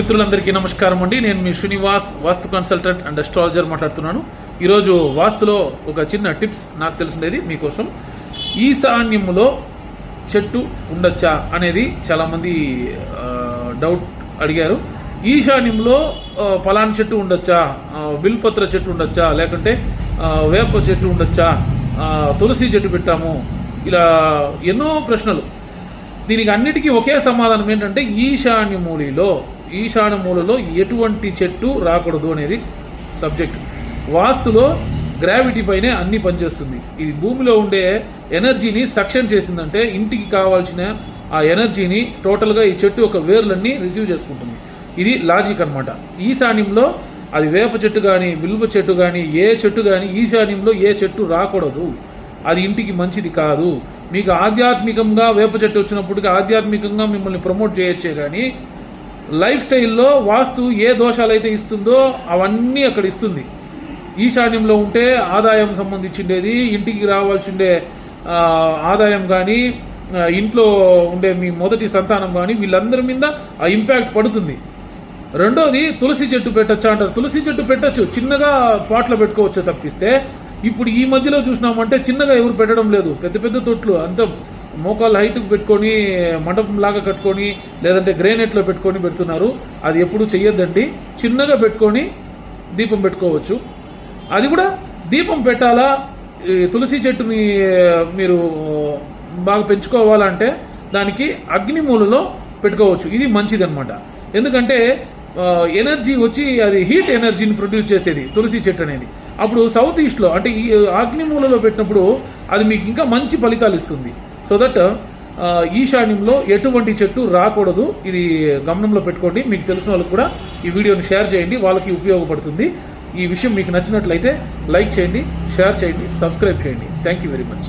మిత్రులందరికీ నమస్కారం అండి. నేను మీ Srinivas vastu consultant and astrologer మాట్లాడుతున్నాను. ఈరోజు వాస్తులో ఒక చిన్న టిప్స్ నాకు తెలిసినది మీకోసం. ఈశాన్యములో చెట్టు ఉండొచ్చా అనేది చాలామంది డౌట్ అడిగారు. ఈశాన్యంలో పలాన్ చెట్టు ఉండొచ్చా బిల్పత్ర చెట్టు ఉండొచ్చా లేకుంటే వేప చెట్టు ఉండొచ్చా తులసి చెట్టు పెట్టాము ఇలా ఎన్నో ప్రశ్నలు. దీనికి అన్నిటికీ ఒకే సమాధానం ఏంటంటే ఈశాన్య ఈశాన మూలలో ఎటువంటి చెట్టు రాకూడదు అనేది సబ్జెక్ట్ వాస్తులో గ్రావిటీ పైనే అన్ని పనిచేస్తుంది. ఇది భూమిలో ఉండే ఎనర్జీని సక్షన్ చేసిందంటే ఇంటికి కావాల్సిన ఆ ఎనర్జీని టోటల్గా ఈ చెట్టు యొక్క వేర్లన్నీ రిసీవ్ చేసుకుంటుంది. ఇది లాజిక్ అన్నమాట. ఈశాన్యంలో అది వేప చెట్టు కానీ బిల్వ చెట్టు కానీ ఏ చెట్టు కానీ ఈశాన్యంలో ఏ చెట్టు రాకూడదు. అది ఇంటికి మంచిది కాదు. మీకు ఆధ్యాత్మికంగా వేప చెట్టు వచ్చినప్పటికీ ఆధ్యాత్మికంగా మిమ్మల్ని ప్రమోట్ చేయొచ్చే కానీ లైఫ్ స్టైల్లో వాస్తు ఏ దోషాలు అయితే ఇస్తుందో అవన్నీ అక్కడ ఇస్తుంది. ఈశాన్యంలో ఉంటే ఆదాయం సంబంధించిండేది ఇంటికి రావాల్సిండే ఆదాయం కానీ ఇంట్లో ఉండే మీ మొదటి సంతానం కానీ వీళ్ళందరి మీద ఆ ఇంపాక్ట్ పడుతుంది. రెండోది తులసి చెట్టు పెట్టచ్చా అంటారు. తులసి చెట్టు పెట్టచ్చు. చిన్నగా పాట్లో పెట్టుకోవచ్చు తప్పిస్తే. ఇప్పుడు ఈ మధ్యలో చూసినామంటే చిన్నగా ఎవరు పెట్టడం లేదు. పెద్ద పెద్ద తొట్లు అంత. మోకాలు హైట్కి పెట్టుకొని మండపంలాగా కట్టుకొని లేదంటే గ్రేనైట్లో పెట్టుకొని పెడుతున్నారు. అది ఎప్పుడు చెయ్యొద్దండి. చిన్నగా పెట్టుకొని దీపం పెట్టుకోవచ్చు. అది కూడా దీపం పెట్టాలా? తులసి చెట్టుని మీరు బాగా పెంచుకోవాలంటే దానికి అగ్నిమూలలో పెట్టుకోవచ్చు. ఇది మంచిది అనమాట ఎందుకంటే ఎనర్జీ వచ్చి అది హీట్ ఎనర్జీని ప్రొడ్యూస్ చేసేది తులసి చెట్టు అనేది. అప్పుడు సౌత్ ఈస్ట్లో అంటే ఈ అగ్నిమూలలో పెట్టినప్పుడు అది మీకు ఇంకా మంచి ఫలితాలు ఇస్తుంది. సో దట్ ఈశాన్యంలో ఎటువంటి చెట్టు రాకూడదు. ఇది గమనంలో పెట్టుకోండి. మీకు తెలిసిన వాళ్ళకి కూడా ఈ వీడియోని షేర్ చేయండి. వాళ్ళకి ఉపయోగపడుతుంది. ఈ విషయం మీకు నచ్చినట్లయితే లైక్ చేయండి షేర్ చేయండి సబ్స్క్రైబ్ చేయండి. Thank you very much